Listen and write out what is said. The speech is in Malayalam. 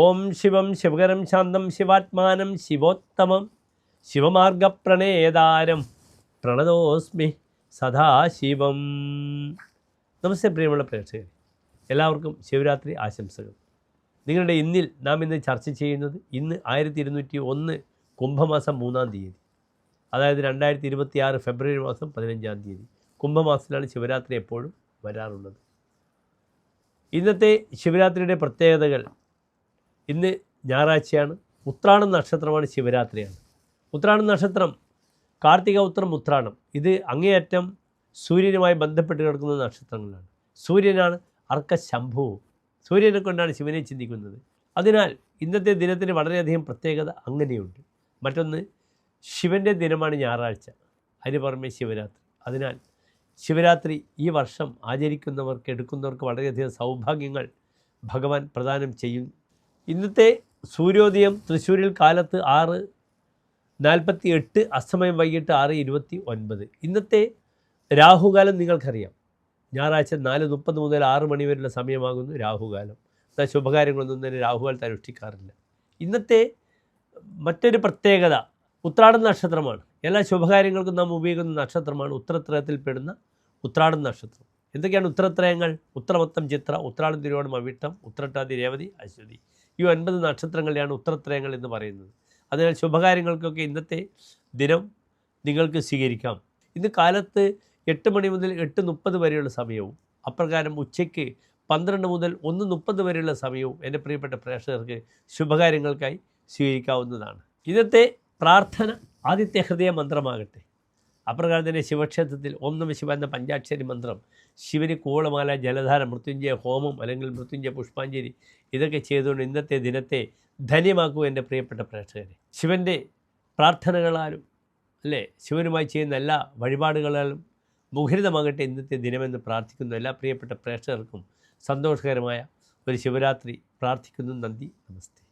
ഓം ശിവം ശിവകരം ശാന്തം ശിവാത്മാനം ശിവോത്തമം. ശിവമാർഗപ്രണേതാരം പ്രണതോസ്മി സദാശിവം. നമസ്തേ പ്രിയമുള്ള പ്രേക്ഷകരെ എല്ലാവർക്കും ശിവരാത്രി ആശംസകൾ. നിങ്ങളുടെ ഇന്നിൽ നാം ഇന്ന് ചർച്ച ചെയ്യുന്നത് ഇന്ന് ആയിരത്തി ഇരുന്നൂറ്റി ഒന്ന് കുംഭമാസം മൂന്നാം തീയതി അതായത് രണ്ടായിരത്തി ഇരുപത്തി ആറ് ഫെബ്രുവരി മാസം പതിനഞ്ചാം തീയതി. കുംഭമാസത്തിലാണ് ശിവരാത്രി എപ്പോഴും വരാറുള്ളത്. ഇന്നത്തെ ശിവരാത്രിയുടെ പ്രത്യേകതകൾ ഇന്ന് ഞായറാഴ്ചയാണ്. ഉത്രാടം നക്ഷത്രമാണ് ശിവരാത്രിയാണ്. ഉത്രാടം നക്ഷത്രം കാർത്തിക ഉത്രം ഉത്രാടം. ഇത് അങ്ങേയറ്റം സൂര്യനുമായി ബന്ധപ്പെട്ട് കിടക്കുന്ന നക്ഷത്രങ്ങളാണ്. സൂര്യനാണ് അർക്കശംഭുവും. സൂര്യനെ കൊണ്ടാണ് ശിവനെ ചിന്തിക്കുന്നത്. അതിനാൽ ഇന്നത്തെ ദിനത്തിന് വളരെയധികം പ്രത്യേകത അങ്ങനെയുണ്ട്. മറ്റൊന്ന് ശിവന്റെ ദിനമാണ് ഞായറാഴ്ച. അതിന് പുറമെ ശിവരാത്രി. അതിനാൽ ശിവരാത്രി ഈ വർഷം ആചരിക്കുന്നവർക്ക് എടുക്കുന്നവർക്ക് വളരെയധികം സൗഭാഗ്യങ്ങൾ ഭഗവാൻ പ്രദാനം ചെയ്യും ഇന്നത്തെ സൂര്യോദയം തൃശ്ശൂരിൽ കാലത്ത് ആറ് നാൽപ്പത്തി എട്ട് അസ്തമയം വൈകിട്ട് ആറ് ഇരുപത്തി ഒൻപത് ഇന്നത്തെ രാഹുകാലം നിങ്ങൾക്കറിയാം. ഞായറാഴ്ച നാല് മുപ്പത് മുതൽ ആറ് മണി വരെയുള്ള സമയമാകുന്നു രാഹുകാലം. എന്നാൽ ശുഭകാര്യങ്ങളൊന്നും തന്നെ രാഹുകാലത്ത് അനുഷ്ഠിക്കാറില്ല. ഇന്നത്തെ മറ്റൊരു പ്രത്യേകത ഉത്രാടം നക്ഷത്രമാണ്. എല്ലാ ശുഭകാര്യങ്ങൾക്കും നാം ഉപയോഗിക്കുന്ന നക്ഷത്രമാണ് ഉത്തരത്രയത്തിൽപ്പെടുന്ന ഉത്രാടം നക്ഷത്രം. എന്തൊക്കെയാണ് ഉത്തരത്രയങ്ങൾ ഉത്രമത്തം ചിത്ര ഉത്രാടം തിരുവോണം അവിട്ടം ഉത്രട്ടാതി രേവതി അശ്വതി. ഈ ഒൻപത് നക്ഷത്രങ്ങളെയാണ് ഉത്തരത്രയങ്ങൾ എന്ന് പറയുന്നത്. അതിനാൽ ശുഭകാര്യങ്ങൾക്കൊക്കെ ഇന്നത്തെ ദിനം നിങ്ങൾക്ക് സ്വീകരിക്കാം. ഇന്ന് കാലത്ത് എട്ട് മണി മുതൽ എട്ട് മുപ്പത് വരെയുള്ള സമയവും അപ്രകാരം ഉച്ചയ്ക്ക് പന്ത്രണ്ട് മുതൽ ഒന്ന് മുപ്പത് വരെയുള്ള സമയവും എന്റെ പ്രിയപ്പെട്ട പ്രേക്ഷകർക്ക് ശുഭകാര്യങ്ങൾക്കായി സ്വീകരിക്കാവുന്നതാണ്. ഇന്നത്തെ പ്രാർത്ഥന ആദിത്യ ഹൃദയ മന്ത്രമാകട്ടെ. അപ്രകാരം തന്നെ ശിവക്ഷേത്രത്തിൽ നമ ശിവ എന്ന പഞ്ചാക്ഷരി മന്ത്രം ശിവന് കൂളമാല ജലധാര മൃത്യുഞ്ജയ ഹോമം അല്ലെങ്കിൽ മൃത്യുഞ്ജയ പുഷ്പാഞ്ജലി ഇതൊക്കെ ചെയ്തുകൊണ്ട് ഇന്നത്തെ ദിനത്തെ ധന്യമാക്കൂ എന്റെ പ്രിയപ്പെട്ട പ്രേക്ഷകരെ. ശിവന്റെ പ്രാർത്ഥനകളാലും അല്ലേ? ശിവനുമായി ചെയ്യുന്ന എല്ലാ വഴിപാടുകളാലും മുഖരിതമാകട്ടെ ഇന്നത്തെ ദിനമെന്ന് പ്രാർത്ഥിക്കുന്നു. എല്ലാ പ്രിയപ്പെട്ട പ്രേക്ഷകർക്കും സന്തോഷകരമായ ഒരു ശിവരാത്രി പ്രാർത്ഥിക്കുന്നു. നന്ദി നമസ്തേ.